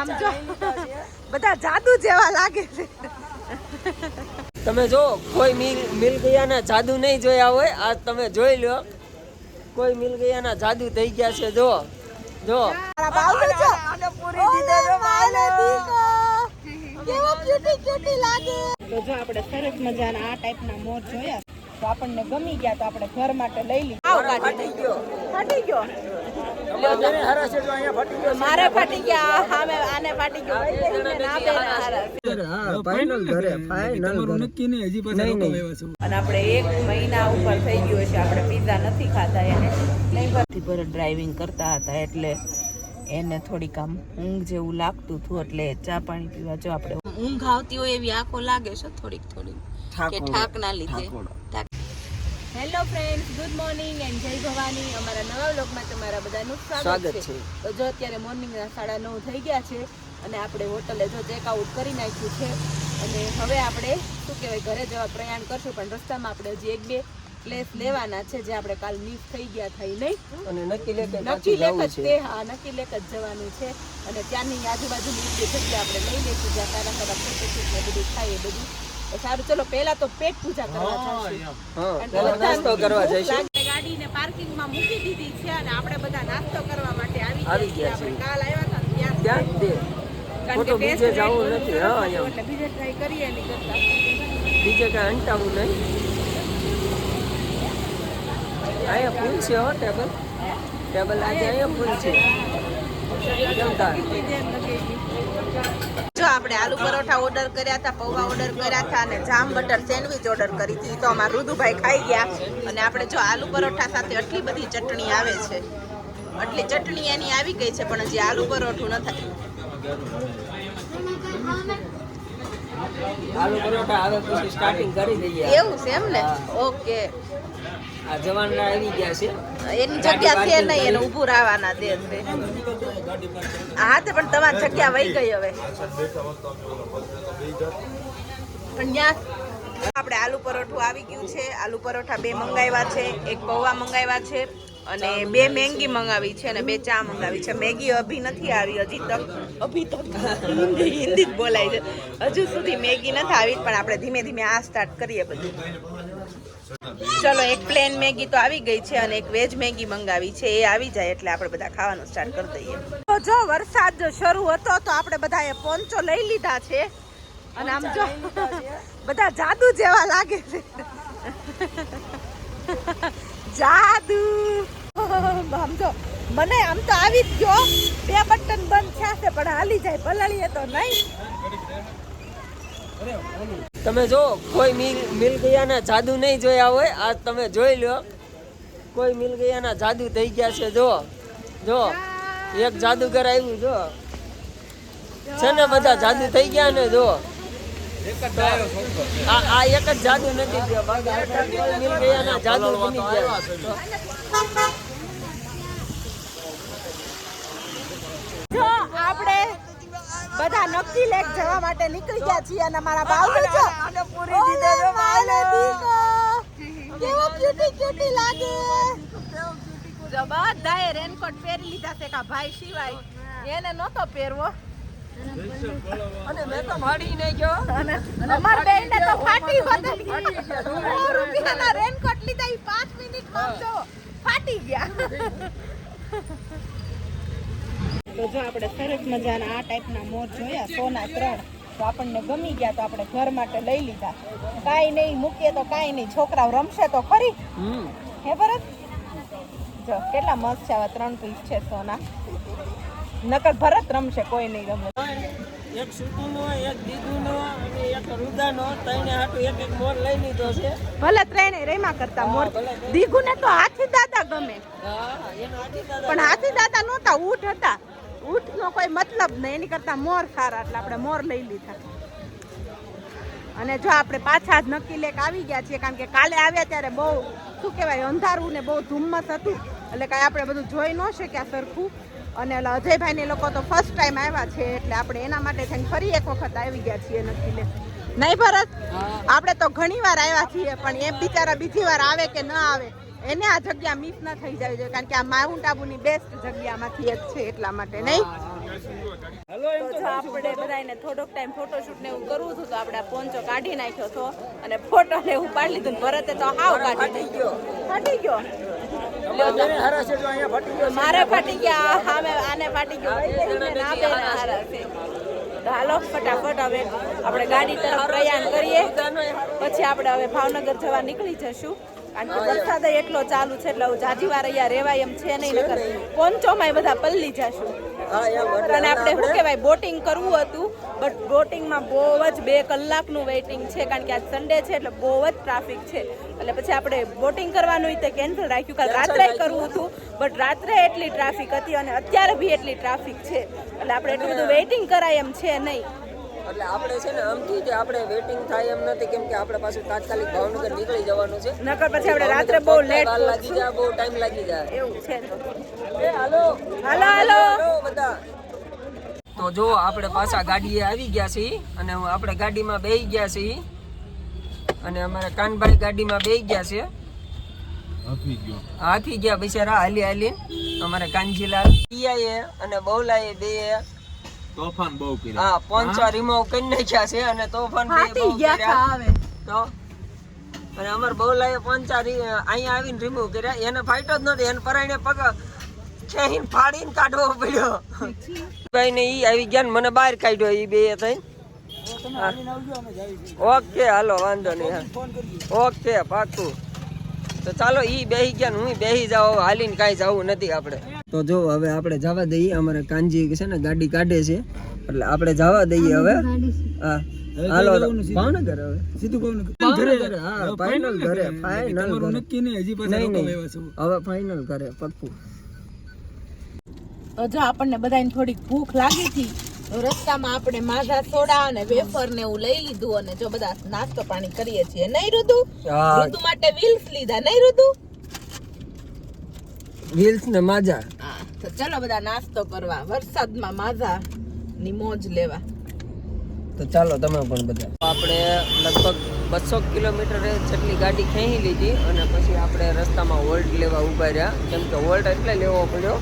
આમ જો બધા જાદુ જેવા લાગે છે. તમે જો કોઈ મિલ મિલ ગયાના જાદુ નહીં જોયા હોય આ તમે જોઈ લો. કોઈ મિલ ગયાના જાદુ થઈ ગયા છે જો જો. તો આપણે સરસ મજાના આ ટાઈપના મોર જોયા તો આપણને ગમી ગયા તો આપણે ઘર માટે લઈ લીધું. ફાટી ગયો. ફાટી ગયો. મારે ફાટી ગયા. હામે આને ફાટી ગયો. ફાઇનલ ઘરે ફાઇનલ નક્કી નહીં હજી પાછા નહીં, નહીં. અને આપણે એક મહિના ઉપર થઈ ગયો છે આપણે પીઝા નથી ખાતા એને. નહીં પરથી પર ડ્રાઇવિંગ કરતા હતા એટલે એને થોડીક આમ ઊંઘ જેવું લાગતું હતું એટલે ચા પાણી પીવા જો આપણે ઊંઘ આવતી હોય એવી આંખો લાગે છે થોડીક થોડીક કે ઠાક ના લીધે. Hello friends good morning and જય ભવાની. અમારા નવા વ્લોગમાં તમારા બધાનું સ્વાગત છે. તો જો અત્યારે મોર્નિંગના સાડા નવ થઈ ગયા છે અને આપણે હોટલે જો ચેકઆઉટ કરી નાખ્યું છે અને હવે આપણે શું કહેવાય ઘરે જવા પ્રયાણ કરશું પણ રસ્તામાં આપણે હજી એક બે પ્લેસ લેવાના છે જે આપણે કાલ મિસ થઈ ગયા થઈ નહીં. અને નક્કી લેક નક્કી લેક જ તે હા નક્કી લેક જ જવાનું છે. અને ત્યાંની આજુબાજુની જે જગ્યા આપણે લઈ લઈશું જ્યાં સારા સારા ફોટોશૂટ ને બધું થાય એ બધું. સારું ચલો પહેલા તો પેટ પૂજા કરવા નાસ્તો કરવા જઈશું. ગાડીને પાર્કિંગમાં મૂકી દીધી છે અને આપણે બધા નાસ્તો કરવા માટે આવી ગયા છીએ. આપણે કાલ આવ્યા હતા ત્યાં. ત્યાં જ તે. કારણ કે ખોટો બીજે જવું નથી. હા, એટલે બીજે ટ્રાય કરીએ એની કરતા. બીજે કાંઈ અંટાવું નહીં. અહીંયા ફૂલ છે હો ટેબલ. ટેબલ આજે અહીંયા ફૂલ છે. જમતા. જો આપણે આલુ પરોઠા ઓર્ડર કર્યા હતા પૌવા ઓર્ડર કર્યા હતા અને જામ બટર સેન્ડવિચ ઓર્ડર કરી હતી તો અમારા રુદુભાઈ ખાઈ ગયા. અને આપણે જો આલુ પરોઠા સાથે આટલી બધી ચટણી આવે છે આટલી ચટણી એની આવી ગઈ છે પણ હજી આલુ પરોઠું ન થાય. આલુ પરોઠા હવે સ્ટાર્ટિંગ કરી દઈએ. એવું છે એમ ને? ઓકે આ જવાનના આવી ગયા છે. એની જગ્યા છે નહીં એને ઊભું રહેવાના દે છે. હા તે પણ તમારી જગ્યા વહી ગઈ હવે. પણ ત્યાં આપણે આલુ પરોઠું આવી ગયું છે. આલુ પરોઠા બે મંગાવ્યા છે એક પૌવા મંગાવ્યા છે અને બે મેંગી મંગાવી છે અને બે ચા મંગાવી છે. મેગી અભી નથી આવી હજી તક અભી તક હિન્દી હિન્દી જ બોલાય છે. હજુ સુધી મેગી નથી આવી પણ આપણે ધીમે ધીમે આ સ્ટાર્ટ કરીએ બધું ચલો, એક પ્લેન મેગી તો આવી ગઈ છે અને એક વેજ મેગી મંગાવી છે. એ આવી જાય એટલે આપણે બધા ખાવાનું સ્ટાર્ટ કરી દઈએ. જો, વરસાદ શરૂ હતો તો આપણે બધાએ પોન્ચો લઈ લીધા છે. અને આમ જો, બધા જાદુ જેવા લાગે છે. જાદુ. આમ જો, મને આમ તો આવી જ ગયો. બે બટન બંધ થયા છે, પણ હાલી જાય, પલાળીએ તો નહીં. તમે જો, કોઈ મિલ ગયાના જાદુ નહીં જોયા હોય, આ તમે જોઈ લો. કોઈ મિલ ગયાના જાદુ થઈ ગયા છે, જો. જો, એક જાદુગર આવ્યું, જો. છે ને બધા જાદુ થઈ ગયા ને, જો. આ એક જ જાદુ નથી આટલા મિલ ગયાના જાદુ બની ગયા. આપણે બધા નક્કી લેક જવા માટે નીકળી ગયા છીએ અને મારા ભાવ જો. પૂરી દીધો જો બાવલે દીકો. કેવો ક્યુટી ક્યુટી લાગે. જો બધાએ રેનકોટ પહેરી લીધા છે કા ભાઈ સિવાય. એને નહોતો પહેરવો. અને મેં તો મળી નહીં ગયો. અને અમાર બેનને તો ફાટી બદલી ગઈ રૂપિયાના રેનકોટ લીધા ઈ પાંચ મિનિટમાં જો ફાટી ગયા. તો જો આપણે સરસ મજાના આ ટાઈપના મોર જોયા સોના ત્રણ તો આપણને ગમી ગયા તો આપણે ઘર માટે લઈ લીધા. કાંઈ નહીં મૂકીએ તો કાંઈ નહીં છોકરાઓ રમશે તો ખરી. હે ભરત? જો કેટલા મસ્ત છે આવા ત્રણ પીસ છે સોના. નકર ભરત રમશે કોઈ નહીં રમે. એક સુતુનો એક દીદુનો અને એક રુદાનો ત્રણે હાટુ એક એક મોર લઈ લીધો છે. ભલે ત્રણે રેમા કરતા મોર. દીગુને તો હાથી દાદા ગમે. હા એનો આજી દાદા પણ હાથી દાદા નહોતા ઊંટ હતા. ઊંટનો કોઈ મતલબ નહીં એની કરતા મોર સારા એટલે આપણે મોર લઈ લીધા. અને જો આપણે પાછા જ નક્કી લેક આવી ગયા છીએ કારણ કે કાલે આવ્યા ત્યારે બહુ શું કહેવાય અંધારું ને બહુ ધુમ્મસ હતું. એટલે કાંઈ આપણે બધું જોઈ ન શક્યા સરખું. અને ઓલા અજયભાઈ ને લોકો તો ફર્સ્ટ ટાઈમ આવ્યા છે એટલે આપણે એના માટે થઈને ફરી એક વખત આવી ગયા છીએ નક્કી લેક. નહીં ભરત? આપણે તો ઘણી વાર આવ્યા છીએ પણ એ બિચારા બીજી વાર આવે કે ન આવે? એને આ જગ્યા મિસ ના થઈ જવી જોઈએ કારણ કે આ માઉન્ટ આબુની બેસ્ટ જગ્યામાંથી એક છે એટલા માટે નહીં? તો આપણે બધાને થોડોક ટાઈમ ફોટોશૂટ ને એવું કરવું હતું તો આપણે પોંચો કાઢી નાખ્યો હતો અને ફોટો ને એવું પાડી લીધું ભરતે તો હાવ કાઢી ગયો. ફાટી ગયો? મારે ફાટી ગયા હામે આને ફાટી ગયો. હારા છે. હાલો ફટાફટ હવે આપણે ગાડી તરફ પ્રયાણ કરીએ. પછી આપણે હવે ભાવનગર જવા નીકળી જશું. કારણ કે વરસાદ એટલો ચાલુ છે એટલે જાજી વાર અહીંયા રેવાય એમ છે નહીં નકર. પોંચોમાં બધા પલ્લી જશું. અને આપણે શું કહેવાય બોટિંગ કરવું હતું બટ બોટિંગમાં બહુ જ બે કલાકનું વેઇટિંગ છે કારણ કે આજ સન્ડે છે એટલે બહુ જ ટ્રાફિક છે. એટલે પછી આપણે બોટિંગ કરવાનું રીતે કેન્સલ રાખ્યું. કારણ રાત્રે કરવું હતું બટ રાત્રે એટલી ટ્રાફિક હતી અને અત્યારે બી એટલી ટ્રાફિક છે. એટલે આપણે એટલું બધું વેઇટિંગ કરાય એમ છે નહીં. એટલે આપણે છે ને આમથી કે આપણે વેટિંગ થાય એમ નથી કેમ કે આપણે પાછું તાત્કાલિક ભાવનગર નીકળી જવાનું છે. નકર પછી આપણે રાત્રે બહુ લેટ લાગી જાય બહુ ટાઈમ લાગી જાય. એવું છે. તો. એ હાલો. હાલો હાલો. બધા. તો જો આપણે પાછા ગાડીએ આવી ગયા છીએ અને હું આપણે ગાડીમાં બેસી ગયા છીએ. અને અમારા કાનભાઈ ગાડીમાં બેસી ગયા છે. હાથી ગયા. બિચારા હાલી હાલી અમારે કાનજીલાલ. પિયાએ અને બહુલાએ બે તોફાન બહુ કર્યા. હા પોંચા રિમોવ કરી નાખ્યા છે અને તોફાન બે બહુ ગયા કર્યા. આવે તો? અને અમાર બહુલાએ પંચા અહીંયા આવીને રિમૂવ કર્યા. એને ફાઈટો જ નથી એને પરાઈને પગ ખેહીન ફાડીને કાઢવો પડ્યો. ભાઈ ને ઈ આવી ગયા ને મને બહાર કાઢ્યો ઈ બે થઈ ઓકે હાલો વાંધો નહીં હા. ઓકે પાકું. તો ચાલો ઈ બેહી ગયા ને હું બેહી જાઉં હાલીને કાંઈ જવું નથી આપણે. તો જો હવે આપણે જવા દઈએ અમારે કાનજી છે ને ગાડી કાઢે છે. એટલે આપણે જવા દઈએ હવે. હા હાલો ભાવનગર હવે. સીધું ભાવનગર. હા ફાઇનલ ઘરે. ફાઇનલ નક્કી નહીં હજી નહીં નહીં. હવે ફાઇનલ ઘરે પક્કું. તો જો આપણને બધાને થોડીક ભૂખ લાગી હતી રસ્તામાં આપણે માઝા સોડા અને વેફર ને એવું લઈ લીધું અને જો બધા નાસ્તો પાણી કરીએ છીએ. નહીં ઋતુ? ઋતુ માટે વ્હીલ્સ લીધા. નહીં ઋતુ? વ્હીલ્સ ને માજા. હા તો ચલો બધા નાસ્તો કરવા. વરસાદમાં માઝા ની મોજ લેવા. તો ચાલો તમે પણ બધા. આપણે લગભગ બસો કિલોમીટર જેટલી ગાડી ખેંચી લીધી અને પછી આપણે રસ્તામાં વોલ્ટ લેવા ઊભા રહ્યા. કેમ કે વોલ્ટ એટલે લેવો પડ્યો.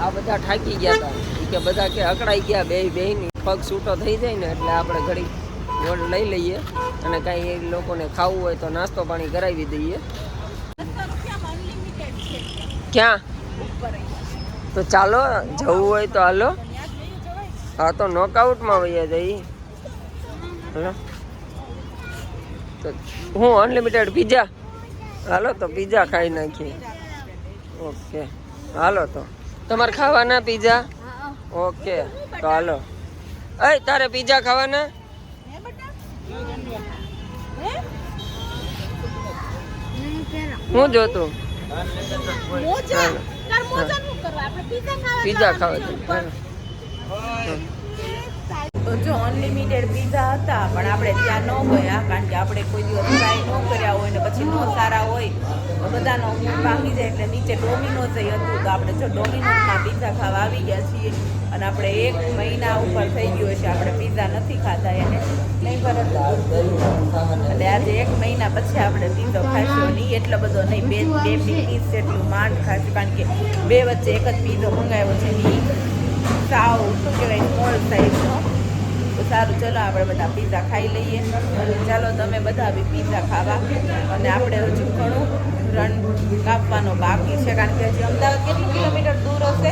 આ બધા થાકી ગયા હતા. કે બધા કે અકળાઈ ગયા. બે બેની પગ છૂટો થઈ જાય ને એટલે આપણે ઘડી વોલ્ટ લઈ લઈએ. અને કાંઈ એ લોકોને ખાવું હોય તો નાસ્તો પાણી કરાવી દઈએ. ક્યાં? તો ચાલો, જવું હોય તો હાલો. હા, તો નોકઆઉટમાં વૈયા જઈ હાલો. તો હું અનલિમિટેડ પીઝા હાલો, તો પીઝા ખાઈ નાખીએ. ઓકે. હાલો તો. તમારે ખાવાના પીઝા ઓકે. તો હાલો. એ, તારે પીઝા ખાવાના? હું જોતું? મોજા. તાર મોજા નું કરવા. આપણે પીઝા ખાવા પીઝા ખાવા. તો જો અનલિમિટેડ પીઝા હતા, પણ આપણે ત્યાં ન ગયા, કારણ કે આપણે કોઈ દિવસ ટ્રાય ન કર્યા હોય ને પછી ન સારા હોય બધાનો ઊંઘ ભાંગી જાય એટલે નીચે ડોમિનોઝ હતું, તો આપણે જો ડોમિનોઝમાં પીઝા ખાવા આવી ગયા છીએ, અને આપણે એક મહિના ઉપર થઈ ગયો છે આપણે પીઝા નથી ખાધા એને. નહીં પરત એટલે આજે એક મહિના પછી આપણે પીઝો ખાશું નહીં એટલો બધો નહીં, બે બે પીસ જેટલું માંડ ખાશું કારણ કે બે વચ્ચે એક જ પીઝો મંગાવ્યો છે સાવ, શું કહેવાય સ્મોલ સાઈઝનો સારું, ચલો આપણે બધા પીઝા ખાઈ લઈએ. ચાલો તમે બધા બી પીઝા ખાવા. અને આપણે હજુ ઘણું રન કાપવાનો બાકી છે, કારણ કે હજી અમદાવાદ કેટલું કિલોમીટર દૂર હશે?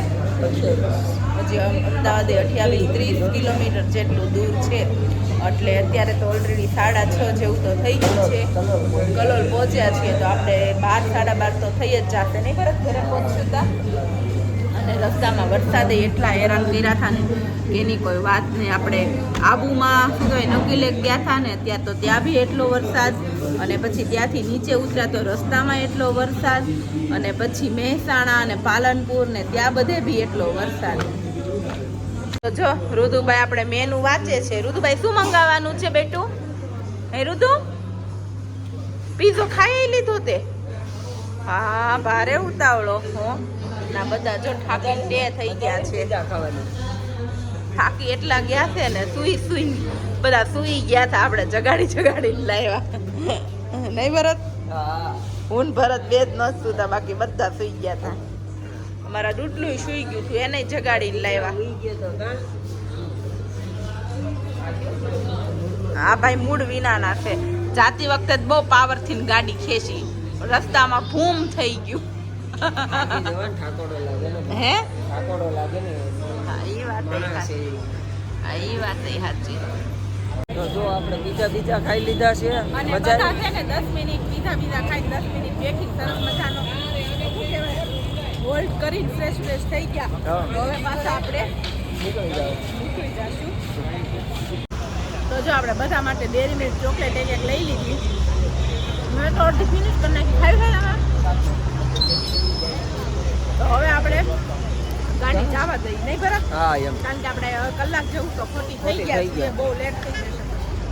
હજી અમ- અમદાવાદે અઠ્યાવીસ ત્રીસ કિલોમીટર જેટલું દૂર છે. એટલે અત્યારે તો ઓલરેડી સાડા છ જેવું તો થઈ ગયું છે. કલોલ પહોંચ્યા છીએ, તો આપણે બાર, સાડા બાર તો થઈ જ જશે. નહીં બરફ ઘરે પહોંચ્યું તા? અને રસ્તામાં વરસાદે એટલા હેરાન કર્યા હતા ને એની કોઈ વાત નહીં આપણે આબુમાં શું કહેવાય નકીલે ગયા હતા ને ત્યાં તો ત્યાં બી એટલો વરસાદ અને પછી ત્યાંથી નીચે ઉતર્યા તો રસ્તામાં એટલો વરસાદ અને પછી મહેસાણા અને પાલનપુર ને ત્યાં બધે બી એટલો વરસાદ. તો જો, રુદુભાઈ આપણે મેનુ વાંચે છે. રુદુભાઈ, શું મંગાવવાનું છે બેટું? હે રુદુ? પીઝો ખાઈ લીધો તે? હા, ભારે ઉતાવળો, હો. ના, બધા જો થાકી ડે થઈ ગયા છે. થાકી એટલા ગયા છે ને, સુઈ સુઈ બધા સુઈ ગયા હતા આપણે જગાડી જગાડીને લાવ્યા. નહીં ભરત? હા ભરત બે જ ન સુતા, બાકી બધા સુઈ ગયા હતા. અમારા ડૂટલું સુઈ ગયું હતું, એને જગાડીને લાવ્યા. આ ભાઈ, મૂળ વિનાના છે. જાતી વખતે બહુ પાવરથી ગાડી ખેંચી. રસ્તામાં ભૂમ થઈ ગયું. થાકી જવાય ને, ઠાકોડો લાગે ને હે ઠાકોડો લાગે ને હા એ વાત એ. વાત સાચી. તો જો આપણે બીજા બીજા ખાઈ લીધા છે. અને મજા બધા છે ને મિનિટ બીજા બીજા ખાઈ દસ મિનિટ પેકિંગ સરસ મજાનો. હોલ્ડ કરીને ફ્રેશ ફ્રેશ થઈ ગયા. હવે પાછા આપણે નીકળી જાઓ. નીકળી જશું. તો જો આપણે બધા માટે ડેરી મિલ્ક ચોકલેટ એક એક લઈ લીધી. મેં તો અડધી ફિનિશ કરી નાખી. ખાઈ ખાઈ તો હવે આપણે ગાડી જવા દઈએ નહીં બરાબર હા એમ. કારણ કે આપણે કલાક જેવું તો ખોટી થઈ ગયા થઈ બહુ લેટ થઈ જશે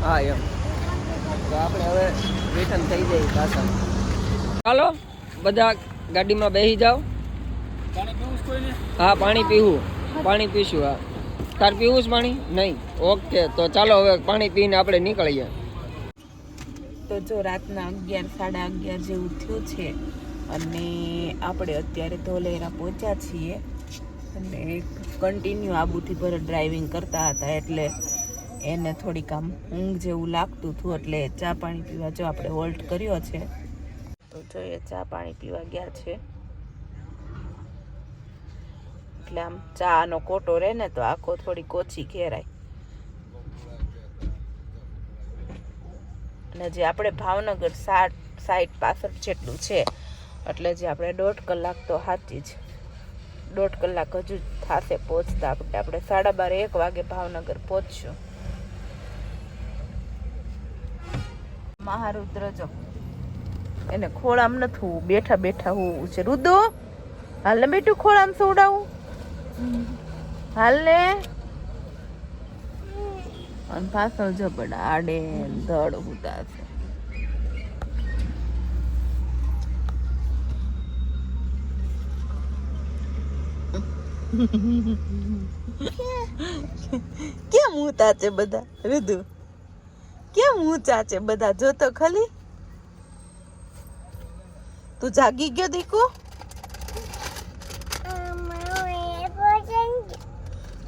હા એમ. તો આપણે હવે રિટર્ન થઈ જઈએ પાછા. ચાલો બધા ગાડીમાં બેસી જાઓ. હા પાણી પીવું. પાણી પીશું હા. તાર પીવું છે પાણી? નહીં. ઓકે તો ચાલો હવે પાણી પીને આપણે નીકળીએ. તો જો રાતના અગિયાર સાડા અગિયાર જેવું થયું છે. અને આપણે અત્યારે ધોલેરા પહોંચ્યા છીએ. અને કન્ટિન્યુ આબુથી પર ડ્રાઇવિંગ કરતા હતા એટલે એને થોડીક આમ ઊંઘ જેવું લાગતું હતું એટલે ચા પાણી પીવા જો આપણે હોલ્ટ કર્યો છે. તો જોઈએ ચા પાણી પીવા ગયા છે. એટલે આમ ચાનો કોટો રહે ને તો આખો થોડી ઓછી ઘેરાય. અને જે આપણે ભાવનગર સાઠ સાઠ પાસઠ જેટલું છે. એટલે જે આપણે દોઢ કલાક તો સાચી જ. દોઢ કલાક હજુ થશે પહોંચતા આપણે. આપણે સાડા બાર એક વાગે ભાવનગર પહોંચશું. મહારુદ્ર જો. એને ખોળામ નથી બેઠા બેઠા હોવું છે. રુદો, હાલ ને બેટું ખોળામ સોડાવું. હાલ ને. અને પાછળ જબડા આડે ધડ ઉતા છે કેમ ઊંચા છે બધા? રુદુ કેમ ઊંચા છે બધા? જો તો ખાલી. તું જાગી ગયો દીકુ?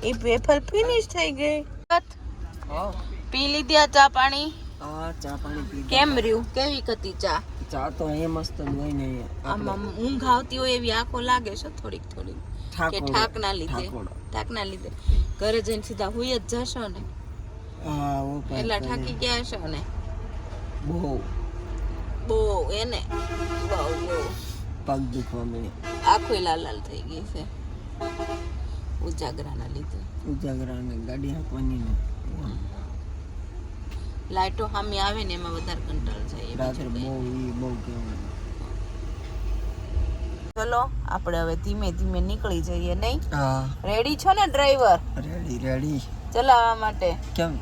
એ પેપર ફિનિશ થઈ ગઈ. પી લીધી આ ચા પાણી? હા ચા પાણી પી કેમ રહ્યું? કેવી હતી ચા? ચા તો એ મસ્ત જ હોય ને આમ આમ ઊંઘ આવતી હોય એવી આંખો લાગે છે થોડીક થોડીક. કે ઠાક ના લીધે. ઠાક ના લીધે. ઘરે જઈને સીધા હુઈ જ જશો ને? એટલા થાકી ગયા હશો ને? બહુ. બહુ એને? બહુ બહુ. પગ દુખવા મળે આખો લાલ લાલ થઈ ગઈ છે. ઉજાગરાના લીધે. ઉજાગરા ને ગાડી હાંકવાની ને. લાઈટો સામે આવે ને એમાં વધારે કંટાળ જાય રાત્રે બહુ બહુ કહેવાનું ચલો આપણે હવે ધીમે ધીમે નીકળી જઈએ નહીં? રેડી છો ને ડ્રાઈવર રેડી રેડી ચલાવવા માટે. કેમ?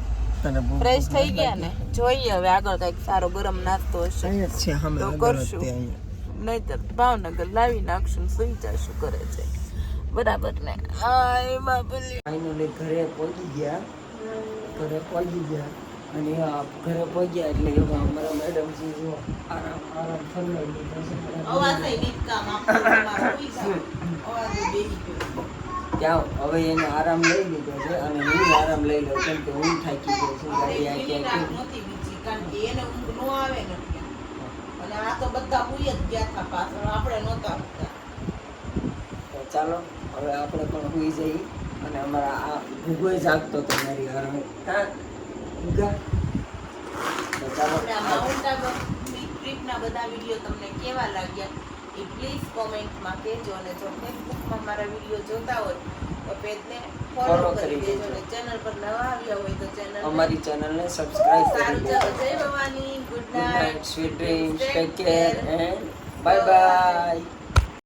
તને ફ્રેશ થઈ ગયા ને? જોઈએ હવે આગળ કંઈક સારો ગરમ નાસ્તો હશે. તો કરશું. નહીતર ભાવનગર લાવી નાખશું સુઈ જશું કરે છે. બરાબર ને? હા એમાં ફાઇનલી ઘરે પહોંચી ગયા. ઘરે પહોંચી ગયા. અને ઘરે પહોંચ્યા એટલે યોગા અમારા મેડમ છે જો આરામ આરામ ફરમાઈ ત્યાં હવે એને આરામ લઈ લીધો છે અને હું આરામ લઈ લઉં કેમ કે હું થાકી ગયો છું ગાડી આ ક્યાં નહોતી બીજી કારણ કે એને ઊંઘ નો આવે નથી અને આ તો બધા હુઈ જ ગયા હતા પાછળ આપણે નહોતા તો ચાલો હવે આપણે પણ સુઈ જઈએ અને અમારા આ ભૂગોય જાગતો હતો મારી હારે આબુ ટ્રીપના બધા વીડિયો તમને કેવા લાગ્યા એ પ્લીઝ કોમેન્ટમાં કહેજો અને જો ફેસબુકમાં મારા વીડિયો જોતા હોય તો પેજને ફોલો કરી દેજો અને ચેનલ પર નવા આવ્યા હોય તો ચેનલ અમારી ચેનલને સબસ્ક્રાઇબ કરી દેજો. જય Bhavani good night sweet dreams take care and bye bye.